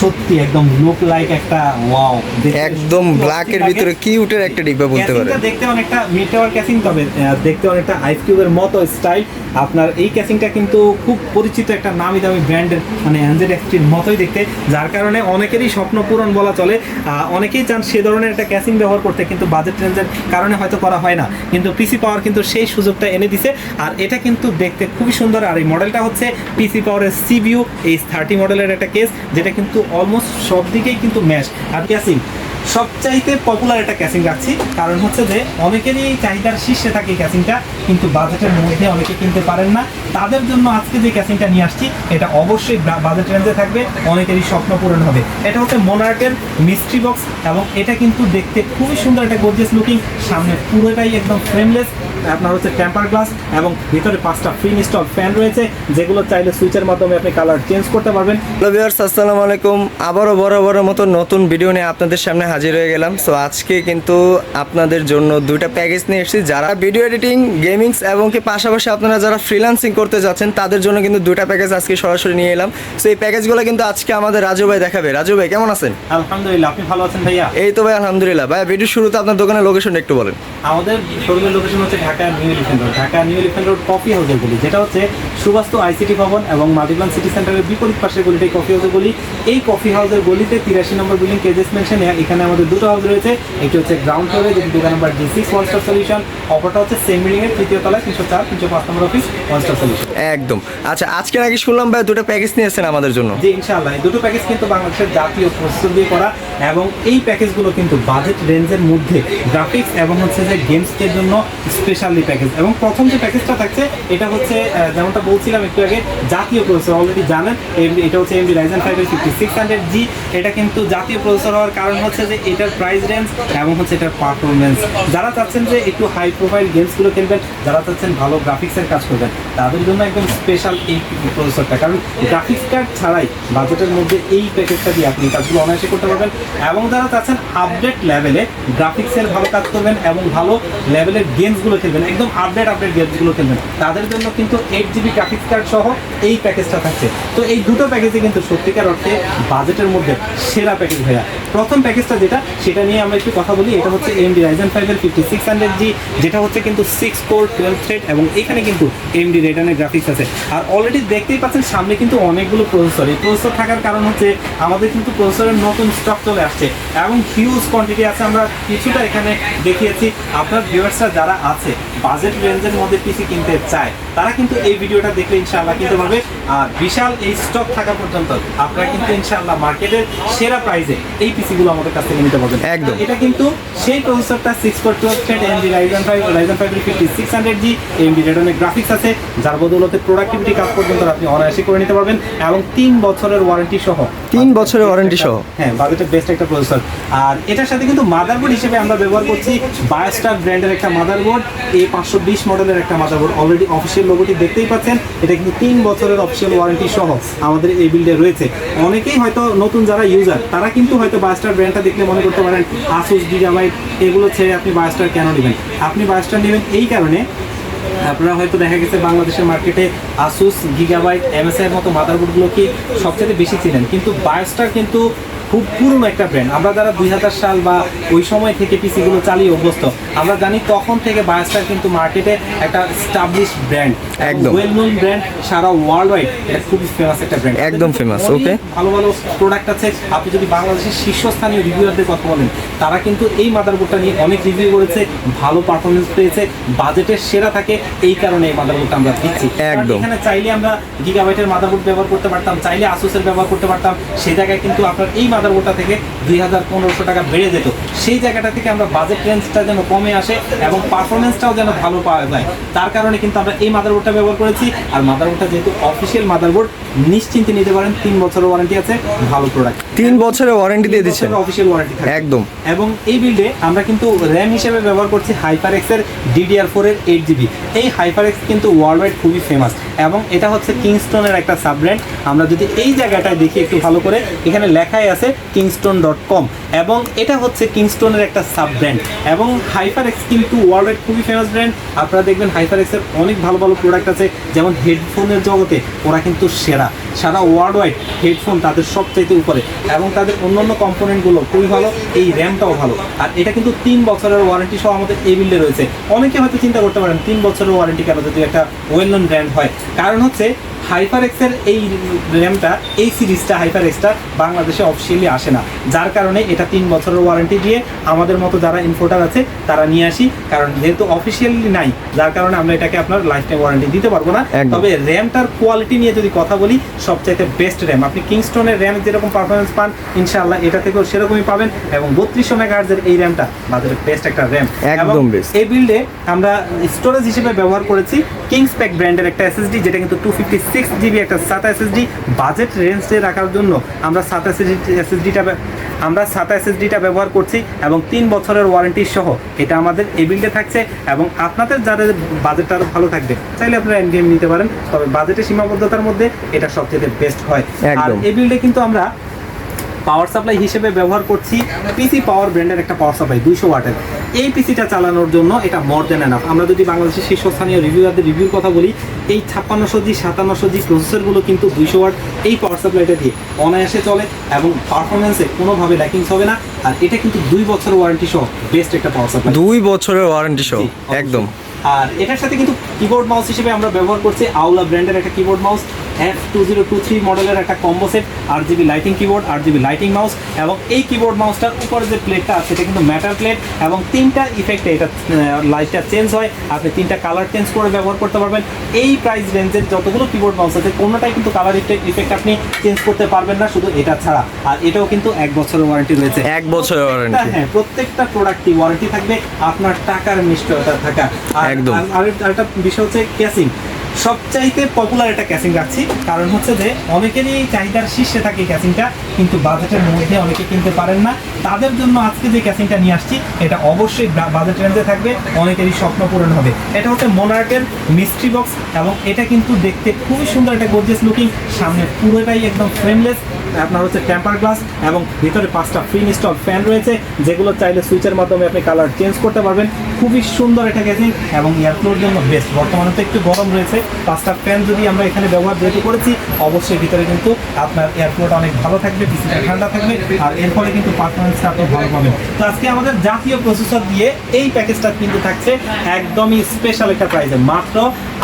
সত্যি একদম look like একটা ওয়াও একদম ব্ল্যাকের ভিতরে কিউটের একটা ডিব্বা বলতে পারে দেখতে অনেকটা মিটাওয়ার ক্যাসিং তবে দেখতে অনেকটা আইস কিউবের মতো স্টাইল আপনার এই ক্যাসিংটা কিন্তু খুব পরিচিত একটা নামি দামি ব্র্যান্ডের মানে অ্যানজেড এক্সটির মতোই দেখতে। যার কারণে অনেকেরই স্বপ্ন পূরণ বলা চলে। অনেকেই চান সে ধরনের একটা ক্যাসিং ব্যবহার করতে কিন্তু বাজেট রেঞ্জের কারণে হয়তো করা হয় না। কিন্তু পিসি পাওয়ার কিন্তু সেই সুযোগটা এনে দিছে। আর এটা কিন্তু দেখতে খুবই সুন্দর। আর এই মডেলটা হচ্ছে পিসি পাওয়ারের সিবিউ এই থার্টি মডেলের একটা কেস যেটা কিন্তু অলমোস্ট সব দিকেই কিন্তু ম্যাশ আর ক্যাসিং সবচাইতে পপুলার একটা ক্যাসিং রাখছি, কারণ হচ্ছে যে অনেকেরই চাহিদার শীর্ষে থাকে ক্যাসিংটা কিন্তু বাজেটের মধ্যে অনেকে কিনতে পারেন না। তাদের জন্য আজকে যে ক্যাসিংটা নিয়ে আসছি, এটা অবশ্যই বাজেট রেঞ্জে থাকবে, অনেকেরই স্বপ্ন পূরণ হবে। এটা হচ্ছে মোনার্কের মিস্ট্রি বক্স এবং এটা কিন্তু দেখতে খুবই সুন্দর একটা গর্জিয়াস লুকিং সামনে পুরোটাই একদম ফ্রেমলেস আপনার হচ্ছে টেম্পার গ্লাস এবং ভিতরে পাঁচটা ফ্রি ইনস্টল ফ্যান রয়েছে, যেগুলো চাইলে সুইচের মাধ্যমে আপনি কালার চেঞ্জ করতে পারবেন। হ্যালো ভিউয়ার্স আসসালামু আলাইকুম। আবারও বড় বড় মতো নতুন ভিডিও নিয়ে আপনাদের সামনে হাজির হয়ে গেলাম। সো আজকে কিন্তু আপনাদের জন্য দুইটা প্যাকেজ নিয়ে এসেছি। যারা ভিডিও এডিটিং গেমিংস এবং কি পাশাপাশি আপনারা যারা ফ্রিল্যান্সিং করতে যাচ্ছেন তাদের জন্য কিন্তু দুটা প্যাকেজ আজকে সরাসরি নিয়ে এলাম। সো এই প্যাকেজগুলো কিন্তু আজকে আমাদের রাজু ভাই দেখাবে। রাজু ভাই কেমন আছেন? আলহামদুলিল্লাহ আপনি ভালো আছেন ভাইয়া? এই তো ভাই আলহামদুলিল্লাহ। ভাই ভিডিও শুরুতে আপনার দোকানের লোকেশন একটু বলেন। আমাদের শোরুমের লোকেশন হচ্ছে Dhaka New Elephant Road. Dhaka New Elephant Road coffee হাউসের গলি যেটা হচ্ছে সুবাস্তু আইসিটি ভবন এবং মাদিবান সিটি সেন্টারের বিপরীত পাশের গলিটাই কফি হাউসের গলি। এই কফি হাউসের গলিতে তিরাশি নম্বর বিল্ডিং কেজেস মেনশন এখানে আমাদের দুটো হাউস রয়েছে। একটি হচ্ছে গ্রাউন্ড ফ্লোরে যেটি দোকান number D six one stop solution অপরটা হচ্ছে সেম বিল্ডিং তৃতীয় তলায় তিনশো চার তিনশো পাঁচ নম্বর অফিস সলিউশন একদম। আচ্ছা আজকে নাকি শুনলাম ভাই দুটো প্যাকেজ নিয়ে এসেছেন আমাদের জন্য। জি ইনশাআল্লাহ। এই দুটো প্যাকেজ কিন্তু বাংলাদেশের জাতীয় প্রস্তুত দিয়ে করা এবং এই প্যাকেজগুলো কিন্তু বাজেট রেঞ্জের মধ্যে গ্রাফিক্স এবং হচ্ছে যে গেমসের জন্য স্পেশালি প্যাকেজ এবং প্রথম যে প্যাকেজটা থাকছে এটা হচ্ছে যেমনটা বলছিলাম একটু আগে জাতীয় প্রসেসর অলরেডি জানেন এটা হচ্ছে এমডি রাইজেন ফাইভের ফিফটি সিক্স হান্ড্রেড জি এটা কিন্তু জাতীয় প্রসেসর হওয়ার কারণ হচ্ছে যে এটার প্রাইস রেঞ্জ এবং হচ্ছে এটার পারফরমেন্স যারা চাচ্ছেন যে একটু হাই প্রোফাইল গেমসগুলো খেলবেন যারা চাচ্ছেন ভালো গ্রাফিক্সের কাজ করবেন, তাদের জন্য একদম স্পেশাল এই প্রসেসরটা কারণ গ্রাফিক্স কার্ড ছাড়াই বাজেটের মধ্যে এই প্যাকেজটা দিয়ে আপনি কাজগুলো অনায়াসে করতে পারবেন। এবং যারা চাচ্ছেন আপডেট লেভেলে গ্রাফিক্সের ভালো কাজ করবেন এবং ভালো লেভেলের গেমসগুলো খেলবেন, একদম আপডেট আপডেট গেমসগুলো খেলবেন, তাদের জন্য কিন্তু এইট জিবি গ্রাফিক্স কার্ড সহ এই প্যাকেজটা থাকছে। তো এই দুটো প্যাকেজে কিন্তু সত্যিকার অর্থে বাজেটের মধ্যে সেরা প্যাকেজ ভাইয়া। প্রথম প্যাকেজটা যেটা, সেটা নিয়ে আমরা একটু কথা বলি, এটা হচ্ছে এমডি রাইজেন ফাইভের ফিফটি সিক্স হান্ড্রেড জি যেটা হচ্ছে কিন্তু সিক্স কোর টুয়েলভ থ্রেড এবং এখানে কিন্তু এমডি রেটানের গ্রাফিক্স আছে। আর অলরেডি দেখতেই পাচ্ছেন, সামনে কিন্তু অনেকগুলো প্রসেসর এই প্রসেসর থাকার কারণ হচ্ছে, আমাদের কিন্তু প্রসেসরের নতুন স্টক চলে আসছে এবং হিউজ কোয়ান্টিটি আছে। আমরা কিছুটা এখানে দেখিয়েছি। আপনার ভিউয়ার্সরা যারা আছে বাজেট রেঞ্জের মধ্যে পিসি কিনতে চায়, তারা কিন্তু এই ভিডিওটা দেখলে ইনশাআল্লাহ কিনতে পারবে। আর বিশাল এই স্টক থাকা পর্যন্ত আপনারা কিন্তু ইনশাআল্লাহ মার্কেটের সেরা প্রাইসে এই পিসিগুলো আমাদের কাছ থেকে নিতে পারবেন একদম। এটা কিন্তু সেই প্রসেসরটা six core twelve thread AMD Ryzen five Ryzen five fifty six hundred G AMD রেডনের graphics আছে যার বদৌলতে প্রোডাক্টিভিটি কাজ পর্যন্ত আপনি অনায়াসে করে নিতে পারবেন এবং তিন বছরের ওয়ারেন্টি সহ তিন বছরের ওয়ারেন্টি সহ? হ্যাঁ বাজেটের বেস্ট একটা প্রসেসর আর এটার সাথে কিন্তু মাদারবোর্ড হিসেবে আমরা ব্যবহার করছি বায়োস্টার ব্র্যান্ডের একটা মাদারবোর্ড এ পাঁচশো বিশ মডেলের একটা মাদারবোর্ড অলরেডি অফিসিয়াল লোগোটি দেখতেই পাচ্ছেন এটা কিন্তু তিন বছরের অফিসিয়াল ওয়ারেন্টি সহ আমাদের এই বিল্ডে রয়েছে। অনেকেই হয়তো নতুন যারা ইউজার তারা কিন্তু হয়তো বায়োস্টার ব্র্যান্ডটা দেখলে মনে করতে পারেন আসুস গিগাবাইট এগুলো ছেড়ে আপনি বায়োস্টার কেন নেবেন? আপনি বায়োস্টার নেবেন এই কারণে আপনারা হয়তো দেখা গেছে বাংলাদেশের মার্কেটে আসুস গিগাবাইট এমএসআই মতো মাদারবোর্ডগুলো কি সবচেয়ে বেশি ছিলেন কিন্তু বায়োস্টার কিন্তু খুব পুরনো একটা ব্র্যান্ড আমরা যারা দুই হাজার সাল বা ওই সময় থেকে পিসিগুলো চালিয়ে অভ্যস্ত, আমরা জানি তখন থেকে বায়োস্টার কিন্তু মার্কেটে একটা স্টাবলিশ ব্র্যান্ড একদম। ওয়েল নোন ব্র্যান্ড সারা ওয়ার্ল্ড ওয়াইড এটা খুবই ফেমাস একটা ব্র্যান্ড একদম famous, okay. ভালো ভালো প্রোডাক্ট আছে আপনি যদি বাংলাদেশের শীর্ষস্থানীয় রিভিউয়ারদের কথা বলেন তারা কিন্তু এই মাদারবোর্ডটা নিয়ে অনেক রিভিউ করেছে ভালো পারফরমেন্স পেয়েছে বাজেটের সেরা থাকে এই কারণে এই মাদারবোর্ডটা আমরা দিচ্ছি একদম। এখানে চাইলে আমরা গিগাবাইটের মাদারবোর্ড ব্যবহার করতে পারতাম চাইলে আসুসের ব্যবহার করতে পারতাম সেই জায়গায় কিন্তু আপনার এই মাদারবোর্ডটা থেকে দুই হাজার পনেরোশো টাকা বেড়ে যেত সেই জায়গাটা থেকে আমরা বাজেট রেঞ্জটা যেন কমে আসে এবং পারফরমেন্সটাও যেন ভালো পাওয়া যায় তার কারণে কিন্তু আমরা এই মাদারবোর্ডটা ব্যবহার করেছি। আর মাদারবোর্ডটা যেহেতু অফিসিয়াল মাদারবোর্ড নিশ্চিন্তে নিতে পারেন তিন বছরের ওয়ারেন্টি আছে ভালো প্রোডাক্ট তিন বছরের ওয়ারেন্টি দিয়ে দিচ্ছেন। অফিসিয়াল ওয়ারেন্টি থাকে একদম। এবং এই বিল্ডে আমরা কিন্তু র্যাম হিসেবে ব্যবহার করছি হাইপার এক্সের ডিডিআর ফোর এর এইট জিবি এই হাইপার এক্স কিন্তু ওয়ার্ল্ড ওয়াইড খুবই ফেমাস এবং এটা হচ্ছে কিংস্টোনের একটা সাব ব্র্যান্ড আমরা যদি এই জায়গাটায় দেখি একটু ভালো করে এখানে লেখাই আছে কিংস্টোন ডট কম এবং এটা হচ্ছে কিংস্টোনের একটা সাব ব্র্যান্ড এবং হাইপার এক্স কিন্তু ওয়ার্ল্ড ওয়াইড খুবই ফেমাস ব্র্যান্ড আপনারা দেখবেন হাইপার এক্সের অনেক ভালো ভালো প্রোডাক্ট প্রোডাক্ট আছে, যেমন হেডফোনের জগতে ওরা কিন্তু সেরা। সারা ওয়ার্ল্ড ওয়াইড হেডফোন তাদের সবচাইতে উপরে। এবং তাদের অন্যান্য কম্পোনেন্টগুলো খুবই ভালো, এই র্যামটাও ভালো। আর এটা কিন্তু তিন বছরের ওয়ারেন্টি সহ আমাদের এই বিল্ডে রয়েছে। অনেকে হয়তো চিন্তা করতে পারেন, তিন বছরের ওয়ারেন্টি কেন যদি একটা ওয়েল নন ব্র্যান্ড হয়? কারণ হচ্ছে হাইপার এক্সের এই র্যামটা এই সিরিজটা হাইপার এক্সটা বাংলাদেশে অফিসিয়ালি আসে না। যার কারণে এটা তিন বছরের ওয়ারেন্টি দিয়ে আমাদের মতো যারা ইনফোটার আছে, তারা নিয়ে আসি। কারণ যেহেতু অফিসিয়ালি নাই, যার কারণে আমরা এটাকে আপনার লাইফ টাইম ওয়ারেন্টি দিতে পারব না। তবে র্যামটার কোয়ালিটি নিয়ে যদি কথা বলি সবচাইতে বেস্ট র্যাম আপনি কিংস্টনের র্যাম যেরকম পারফরমেন্স পান ইনশাআল্লাহ এটা থেকেও সেরকমই পাবেন এবং বত্রিশশো মেগাহার্জের এই র্যামটা বাজারের বেস্ট একটা র্যাম একদম best। এই বিল্ডে আমরা স্টোরেজ হিসেবে ব্যবহার করেছি কিংস প্যাক ব্র্যান্ডের একটা এসএসডি যেটা কিন্তু টু ফিফটি সিক্স জিবি একটা সাতা এসএসডি বাজেট রেঞ্জে রাখার জন্য আমরা সাতা এসএসডিটা আমরা সাতা এসএসডিটা ব্যবহার করছি এবং তিন বছরের ওয়ারেন্টি সহ এটা আমাদের এই বিল্ডে থাকছে এবং আপনাদের যাদের বাজেটটা আরও ভালো থাকবে চাইলে আপনারা এনডিএম নিতে পারেন তবে বাজেটের সীমাবদ্ধতার মধ্যে এটা সবচেয়ে বেস্ট হয়। আর এই বিল্ডে কিন্তু আমরা পাওয়ার সাপ্লাই হিসেবে ব্যবহার করছি পিসি পাওয়ার ব্র্যান্ডের একটা পাওয়ার সাপ্লাই দুইশো ওয়াটের। এই পিসিটা চালানোর জন্য এটা মোর দেন এনাফ আমরা যদি বাংলাদেশের শীর্ষস্থানীয় রিভিউয়ারদের রিভিউর কথা বলি এই ছাপ্পান্নশো জি সাতান্নশো জি প্রসেসরগুলো কিন্তু দুইশো ওয়াট এই পাওয়ার সাপ্লাইটা দিয়ে অনায়াসে চলে এবং পারফরমেন্সে কোনোভাবে ল্যাকিংস হবে না। আর এটা কিন্তু দুই বছরের ওয়ারেন্টি সহ বেস্ট একটা পাওয়ার সাপ্লাই দুই বছরের ওয়ারেন্টি সহ একদম। আর এটার সাথে কিন্তু কিবোর্ড মাউস হিসেবে আমরা ব্যবহার করছি আউলা ব্র্যান্ডের একটা keyboard mouse F two zero two three মডেলের একটা combo set RGB lighting keyboard RGB lighting mouse এবং এই কিবোর্ড মাউসটার উপরে যে প্লেটটা আছে সেটা কিন্তু ম্যাটার প্লেট এবং তিনটা ইফেক্টে এটা লাইটটা চেঞ্জ হয়। আপনি তিনটা কালার চেঞ্জ করে ব্যবহার করতে পারবেন। এই প্রাইস রেঞ্জের যতগুলো কিবোর্ড মাউস আছে কোনোটাই কিন্তু কালার ইফেক্ট আপনি চেঞ্জ করতে পারবেন না শুধু এটা ছাড়া। আর এটাও কিন্তু এক বছরের ওয়ারেন্টি রয়েছে। এক বছরের ওয়ারেন্টি হ্যাঁ প্রত্যেকটা প্রোডাক্টই ওয়ারেন্টি থাকবে। আপনার টাকার নিশ্চয়তা থাকা। আর- আর বিষয় হচ্ছে ক্যাসিং সবচাইতে পপুলার একটা ক্যাসিং রাখছি। কারণ হচ্ছে যে, অনেকেরই চাহিদার শীর্ষে থাকে এই ক্যাসিংটা কিন্তু বাজেটের মধ্যে অনেকে কিনতে পারেন না। তাদের জন্য আজকে যে ক্যাসিংটা নিয়ে আসছি, এটা অবশ্যই বাজেট রেঞ্জে থাকবে, অনেকেরই স্বপ্ন পূরণ হবে। এটা হচ্ছে মোনার্কের মিস্ট্রি বক্স এবং এটা কিন্তু দেখতে খুবই সুন্দর একটা গর্জিয়াস লুকিং সামনে পুরোটাই একদম ফ্রেমলেস আপনার হচ্ছে টেম্পার গ্লাস এবং ভিতরে পাঁচটা ফ্রি ইনস্টল ফ্যান রয়েছে, যেগুলো চাইলে সুইচের মাধ্যমে আপনি কালার চেঞ্জ করতে পারবেন। খুবই সুন্দর এটা গেছে এবং এয়ারফ্লোর জন্য বেস্ট। বর্তমানে তো একটু গরম রয়েছে পাঁচটা ফ্যান যদি আমরা এখানে ব্যবহার যেহেতু করেছি অবশ্যই ভিতরে কিন্তু আপনার এয়ারফ্লোটা অনেক ভালো থাকবে পিসিটা ঠান্ডা থাকবে আর এর ফলে কিন্তু পারফরমেন্সটা আপনি ভালো পাবেন তো আজকে আমাদের জাতীয় প্রসেসর দিয়ে এই প্যাকেজটা কিন্তু থাকছে একদমই স্পেশাল একটা প্রাইসে মাত্র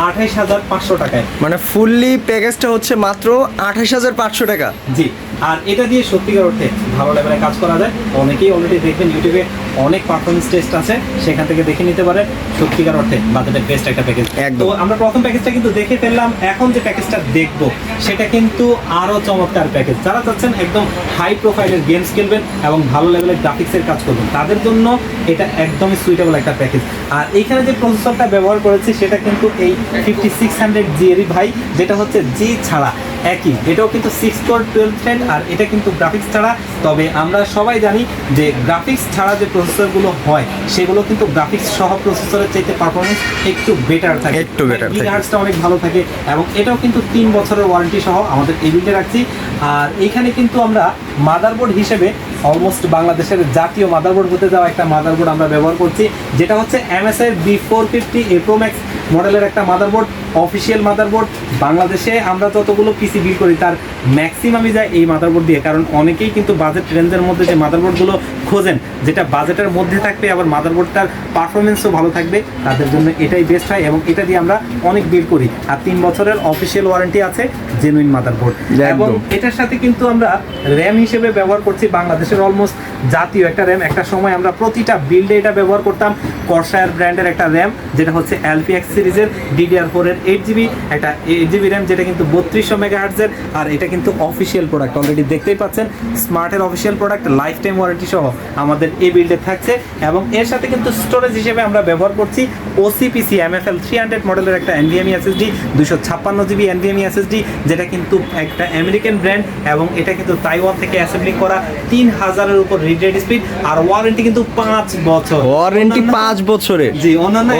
আঠাইশ হাজার পাঁচশো টাকায়। মানে ফুললি প্যাকেজটা হচ্ছে মাত্র আঠাশ হাজার পাঁচশো টাকা। জি। আর এটা দিয়ে সত্যিকার অর্থে ভালো লেভেলে কাজ করা যায়। অনেকেই অলরেডি দেখবেন ইউটিউবে অনেক পারফরমেন্স টেস্ট আছে সেখান থেকে দেখে নিতে পারেন। সত্যিকার অর্থে বাজেটের বেস্ট একটা প্যাকেজ। তো আমরা প্রথম প্যাকেজটা কিন্তু দেখে ফেললাম এখন যে প্যাকেজটা দেখব সেটা কিন্তু আরও চমৎকার প্যাকেজ যারা চাচ্ছেন একদম হাই প্রোফাইলের গেমস খেলবেন এবং ভালো লেভেলের গ্রাফিক্সের কাজ করবেন তাদের জন্য এটা একদমই সুইটেবল একটা প্যাকেজ আর এইখানে যে প্রসেসরটা ব্যবহার করেছি সেটা কিন্তু এই ফিফটি সিক্স হান্ড্রেড জিএরই ভাই যেটা হচ্ছে জি ছাড়া। একই। এটাও কিন্তু সিক্স কোর টুয়েলভ থ্রেড আর এটা কিন্তু গ্রাফিক্স ছাড়া। তবে আমরা সবাই জানি যে গ্রাফিক্স ছাড়া যে প্রসেসরগুলো হয় সেগুলো কিন্তু গ্রাফিক্স সহ প্রসেসরের চাইতে পারফরমেন্স একটু বেটার থাকে। একটু বেটার থাকে। অনেক ভালো থাকে এবং এটাও কিন্তু তিন বছরের ওয়ারেন্টি সহ আমাদের এই রাখছি। আর এইখানে কিন্তু আমরা মাদারবোর্ড হিসেবে অলমোস্ট বাংলাদেশের জাতীয় মাদারবোর্ড হতে যাওয়া একটা মাদারবোর্ড আমরা ব্যবহার করছি যেটা হচ্ছে MSI B four fifty A Pro Max মডেলের একটা মাদারবোর্ড অফিসিয়াল মাদারবোর্ড বাংলাদেশে আমরা যতগুলো পিসি বিল করি তার ম্যাক্সিমামই যায় এই মাদারবোর্ড দিয়ে কারণ অনেকেই কিন্তু বাজেট রেঞ্জের মধ্যে যে মাদারবোর্ডগুলো খোঁজেন যেটা বাজেটের মধ্যে থাকবে আবার মাদারবোর্ডটার পারফরমেন্সও ভালো থাকবে তাদের জন্য এটাই বেস্ট হয় এবং এটা দিয়ে আমরা অনেক বিল করি। আর তিন বছরের অফিসিয়াল ওয়ারেন্টি আছে জেনুইন মাদারবোর্ড। এবং এটার সাথে কিন্তু আমরা র্যাম হিসেবে ব্যবহার করছি বাংলাদেশের অলমোস্ট জাতীয় একটা র্যাম। একটা সময় আমরা প্রতিটা বিল্ডে এটা ব্যবহার করতাম। করসায়ার ব্র্যান্ডের একটা র্যাম, যেটা হচ্ছে এলপিএক্স সিরিজের ডিডিআর ফোরের এইট জিবি একটা এইট জিবি র্যাম, যেটা কিন্তু বত্রিশশো মেগাহার্জের আর এটা কিন্তু অফিসিয়াল প্রোডাক্ট অলরেডি দেখতেই পাচ্ছেন। স্মার্টের official product lifetime warranty সহ আমাদের এই বিল্ডে থাকছে। এবং এর সাথে কিন্তু স্টোরেজ হিসেবে আমরা ব্যবহার করছি ওসিপিসি এল থ্রি হান্ড্রেড মডেলের একটা এনভিএমই এসএসডি দুশো ছাপ্পান্ন জিবি এনভিএমই এসএসডি যেটা কিন্তু একটা আমেরিকান ব্র্যান্ড এবং এটা কিন্তু তাইওয়ান থেকে অ্যাসেম্বলি করা তিন হাজারের উপর রিড স্পিড আর ওয়ারেন্টি কিন্তু পাঁচ বছর। ওয়ারেন্টি পাঁচ বছরের জি অন্যান্য.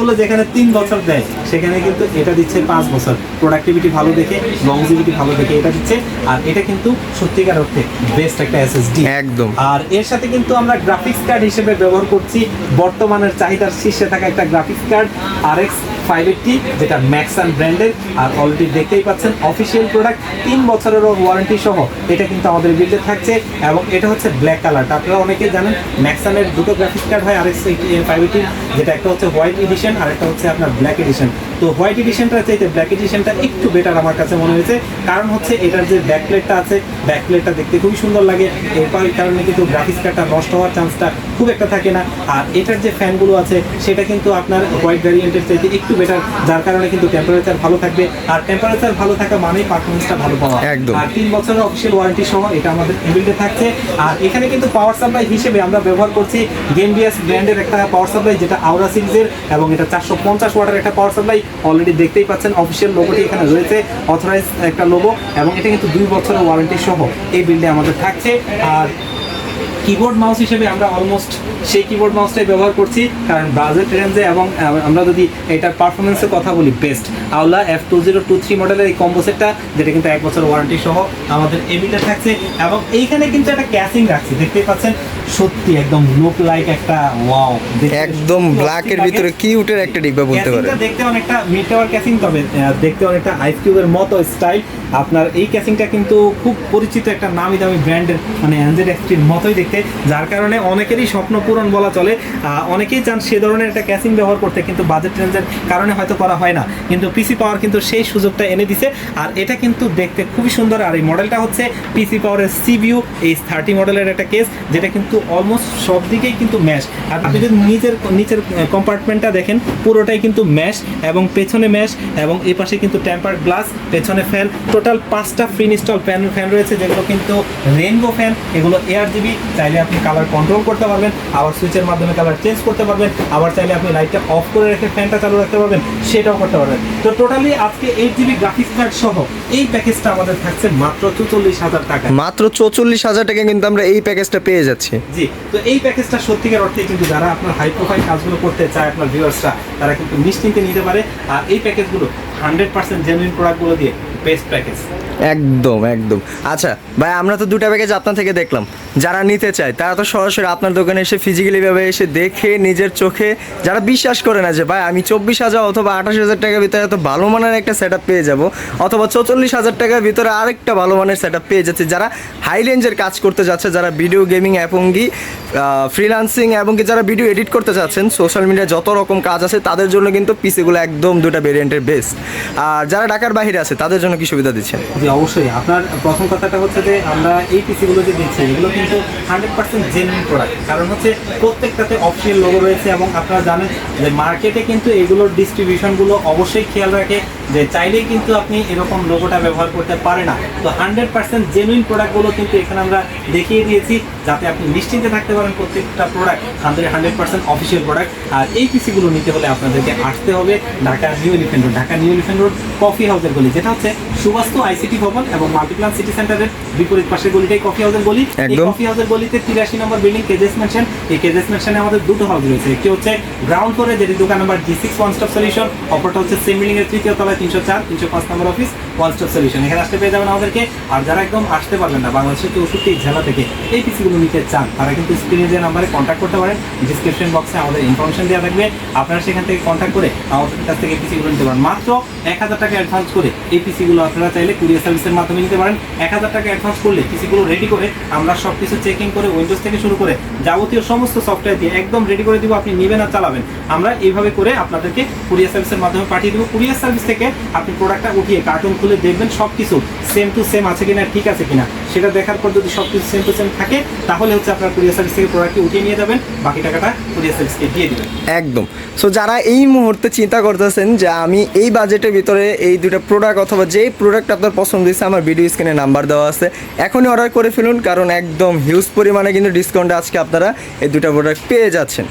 গুলো যেখানে তিন বছর দেয় সেখানে কিন্তু এটা দিচ্ছে পাঁচ বছর। প্রোডাক্টিভিটি ভালো দেখে লংজিভিটি ভালো দেখে এটা দিচ্ছে। আর এটা কিন্তু সত্যিকার অর্থে বেস্ট একটা এসএসডি একদম। আর এর সাথে কিন্তু আমরা গ্রাফিক্স কার্ড হিসেবে ব্যবহার করছি। বর্তমানের চাহিদার শীর্ষে থাকা একটা graphics card R X five eighty যেটা ম্যাক্সান ব্র্যান্ডের আর অলরেডি দেখতেই পাচ্ছেন অফিসিয়াল প্রোডাক্ট তিন বছরেরও ওয়ারেন্টি সহ এটা কিন্তু আমাদের বিলতে থাকছে, এবং এটা হচ্ছে ব্ল্যাক কালারটা আপনারা অনেকেই জানেন ম্যাক্সানের দুটো গ্রাফিক্স কার্ড হয় আরেকটা ফাইভ এইটি যেটা একটা হচ্ছে হোয়াইট এডিশন আর একটা হচ্ছে আপনার ব্ল্যাক এডিশন তো হোয়াইট এডিশনটা চাইতে ব্ল্যাক এডিশনটা একটু বেটার আমার কাছে মনে হয়েছে। কারণ হচ্ছে এটার যে ব্যাক প্লেটটা আছে ব্যাক প্লেটটা দেখতে খুবই সুন্দর লাগে। এরপর এই কারণে কিন্তু গ্রাফিক্স কার্ডটা নষ্ট হওয়ার চান্সটা খুব একটা থাকে না। আর এটার যে ফ্যানগুলো আছে সেটা কিন্তু আপনার হোয়াইট ভ্যারিয়েন্টের চাইতে একটু বেটার যার কারণে কিন্তু টেম্পারেচার ভালো থাকবে। আর টেম্পারেচার ভালো থাকা মানেই পারফরমেন্সটা ভালো পাওয়া। একদম। আর তিন বছরের অফিসিয়াল ওয়ারেন্টি সহ এটা আমাদের ইনবিল্ডে থাকছে। আর এখানে কিন্তু পাওয়ার সাপ্লাই হিসেবে আমরা ব্যবহার করছি গেম বিএস ব্র্যান্ডের একটা পাওয়ার সাপ্লাই যেটা আওরা সিরিজের এবং এটা চারশো পঞ্চাশ ওয়াটের একটা পাওয়ার সাপ্লাই অলরেডি দেখতেই পাচ্ছেন অফিসিয়াল লোগোটি এখানে রয়েছে অথরাইজ একটা লোগো এবং এটা কিন্তু দুই বছরের ওয়ারেন্টি সহ এই বিল্ডিং আমাদের থাকছে। আর কিবোর্ড মাউস হিসেবে আমরা অলমোস্ট সেই কিবোর্ড মাউসটাই ব্যবহার করছি। কারণ বাজেট রেঞ্জে এবং আমরা যদি এটার পারফরমেন্সের কথা বলি best Aula F two zero two three মডেলের এই কম্বো সেটটা যেটা কিন্তু এক বছর ওয়ারেন্টি সহ আমাদের এবিটা থাকছে। এবং এইখানে কিন্তু একটা ক্যাসিং রাখছি দেখতেই পাচ্ছেন? সত্যি একদম লুক লাইক একটা ওয়াও একদম ব্ল্যাকের ভিতরে কিউটের একটা ডিব্বা বলতে পারেন। ক্যাসিংটা দেখতে অনেকটা মিড টাওয়ার ক্যাসিং তবে দেখতে অনেকটা আইস কিউবের মতো স্টাইল আপনার এই ক্যাসিংটা কিন্তু খুব পরিচিত একটা নামি দামি ব্র্যান্ডের মানে অ্যান্ড্রয়েড এক্সটির মতোই দেখতে। যার কারণে অনেকেরই স্বপ্ন পূরণ বলা চলে। অনেকেই চান সে ধরনের একটা ক্যাসিং ব্যবহার করতে, কিন্তু বাজেট রেঞ্জের কারণে হয়তো করা হয় না। কিন্তু পিসি পাওয়ার কিন্তু সেই সুযোগটা এনে দিছে। আর এটা কিন্তু দেখতে খুবই সুন্দর। আর এই মডেলটা হচ্ছে পিসি পাওয়ারের সিবিউ এই থার্টি মডেলের একটা কেস যেটা কিন্তু অলমোস্ট সব দিকেই কিন্তু ম্যাশ আর আপনি যদি নিচের নিচের কম্পার্টমেন্টটা দেখেন, পুরোটাই কিন্তু ম্যাশ এবং পেছনে ম্যাশ এবং এই পাশে কিন্তু টেম্পার গ্লাস পেছনে ফ্যান টোটাল পাঁচটা ফ্রি ইনস্টল ফ্যান ফ্যান রয়েছে, যেগুলো কিন্তু রেনবো ফ্যান এগুলো এয়ার জিবি চাইলে আপনি কালার কন্ট্রোল করতে পারবেন আবার সুইচের মাধ্যমে কালার চেঞ্জ করতে পারবেন আবার চাইলে আপনি লাইটটা অফ করে রেখে ফ্যানটা চালু রাখতে পারবেন সেটাও করতে পারবেন। তো টোটালি আজকে এইট জিবি গ্রাফিক্স কার্ড সহ এই প্যাকেজটা আমাদের থাকছে মাত্র চুচল্লিশ হাজার টাকা। মাত্র চৌচল্লিশ হাজার টাকা কিন্তু আমরা এই প্যাকেজটা পেয়ে যাচ্ছি। জি তো এই প্যাকেজটা সত্যিকার অর্থে কিন্তু যারা আপনার হাই প্রোফাইল কাজগুলো করতে চায় আপনার ভিউয়ার্সরা তারা কিন্তু নিশ্চিন্তে নিতে পারে। আর এই প্যাকেজগুলো হান্ড্রেড পার্সেন্ট জেনুইন প্রোডাক্টগুলো দিয়ে বেস্ট প্যাকেজ একদম একদম। আচ্ছা ভাই, আমরা তো দুটা প্যাকেজ আপনার থেকে দেখলাম। যারা নিতে চায়, তারা তো সরাসরি আপনার দোকানে এসে ফিজিক্যালি ভাবে এসে দেখে নিজের চোখে, যারা বিশ্বাস করে না যে, ভাই, আমি চব্বিশ হাজার অথবা আঠাশ হাজার টাকার ভিতরে এত ভালো মানের একটা সেট পেয়ে যাব, অথবা চৌচল্লিশ হাজার টাকার ভিতরে আরেকটা ভালো মানের সেট পেয়ে যাচ্ছে। যারা হাই রেঞ্জের কাজ করতে যাচ্ছে, যারা ভিডিও গেমিং অ্যাপঙ্গি ফ্রিলান্সিং এবং কি যারা ভিডিও এডিট করতে চাচ্ছেন সোশ্যাল মিডিয়া যত রকম কাজ আছে, তাদের জন্য কিন্তু পিসিগুলো একদম দুটা ভেরিয়েন্টের বেস্ট আর যারা ঢাকার বাইরে আছে, তাদের জন্য কি সুবিধা দিচ্ছেন? জি, অবশ্যই। আপনার প্রথম কথাটা হচ্ছে যে, আমরা এই পিসিগুলো যে দিচ্ছি, এগুলো কিন্তু হান্ড্রেড পার্সেন্ট জেনুইন প্রোডাক্ট কারণ হচ্ছে প্রত্যেকটাতে অফিসিয়াল লোগো রয়েছে এবং আপনারা জানেন যে মার্কেটে কিন্তু এগুলোর ডিস্ট্রিবিউশনগুলো অবশ্যই খেয়াল রাখে, যে চাইলেই কিন্তু আপনি এরকম লোগোটা ব্যবহার করতে পারে না। তো হান্ড্রেড পার্সেন্ট জেনুইন প্রোডাক্টগুলো কিন্তু এখানে আমরা দেখিয়ে দিয়েছি, যাতে আপনি নিশ্চিন্তে থাকতে পারেন প্রত্যেকটা product hundred hundred percent official product আর এই পিসিগুলো নিতে হলে আপনাদেরকে আসতে হবে Dhaka New Elephant Road Dhaka New Elephant Road coffee হাউসের গলি, যেটা হচ্ছে সুবাস্তু আইসিটি ভবন এবং মাল্টিপ্লান সিটি সেন্টারের বিপরীত পাশের গলিটাই কফি হাউসের গলি। এই কফি হাউসের গলিতে তিরাশি নম্বর বিল্ডিং কেজেস মেনশন এই কেজেস মেনশনে আমাদের দুটো হাউস রয়েছে। একটি হচ্ছে গ্রাউন্ড ফ্লোরে যেটি দোকান number G six one stop solution অপরটা হচ্ছে সেম বিল্ডিং এর তৃতীয় তলায় তিনশো চার তিনশো পাঁচ নম্বর অফিস ওয়ান স্টপ সলিউশন এখানে আসতে পেয়ে যাবেন আমাদেরকে। আর যারা একদম আসতে পারবেন না বাংলাদেশের চৌষট্টি জেলা থেকে এই পিসিগুলো নিতে চান তারা কিন্তু স্ক্রিনে যে নাম্বারে কন্ট্যাক্ট করতে পারেন। ডিসক্রিপশন বক্সে আমাদের ইনফরমেশন দেওয়া থাকবে। আপনারা সেখান থেকে কন্ট্যাক্ট করে আমাদের কাছ থেকে পিসিগুলো নিতে পারেন। মাত্র এক হাজার টাকা অ্যাডভান্স করে এই পিসিগুলো আপনারা চাইলে কুরিয়ার সার্ভিসের মাধ্যমে নিতে পারেন। এক হাজার টাকা অ্যাডভান্স করলে পিসিগুলো রেডি করে আমরা সব কিছু চেকিং করে উইন্ডোজ থেকে শুরু করে যাবতীয় সমস্ত সফটওয়্যার দিয়ে একদম রেডি করে দিব, আপনি নেবেন আর চালাবেন। আমরা এইভাবে করে আপনাদেরকে কুরিয়ার সার্ভিসের মাধ্যমে পাঠিয়ে দেবো। কুরিয়ার সার্ভিস থেকে আপনি প্রোডাক্টটা উঠিয়ে কার্টুন খুলে দেখবেন সব কিছু সেম টু সেম আছে কিনা, ঠিক আছে কিনা। সেটা দেখার পর যদি সব কিছু সেম টু সেম থাকে, তাহলে হচ্ছে আপনার কুরিয়ার সার্ভিস থেকে প্রোডাক্টটি উঠিয়ে নিয়ে যাবেন। বাকি টাকাটা কুরিয়ার সার্ভিসকে দিয়ে দিবেন। একদম। সো যারা এই মুহূর্তে চিন্তা করতেছেন যে আমি এই বাজেটের ভিতরে এই দুটো প্রোডাক্ট অথবা যেই প্রোডাক্ট আপনার পছন্দ হয়েছে, আমার ভিডিও স্ক্রিনে নাম্বার দেওয়া আছে। এখনই অর্ডার করে ফেলুন, কারণ একদম হিউজ পরিমাণে কিন্তু ডিসকাউন্টে আজকে আপনারা এই দুটো প্রোডাক্ট পেয়ে যাচ্ছেন।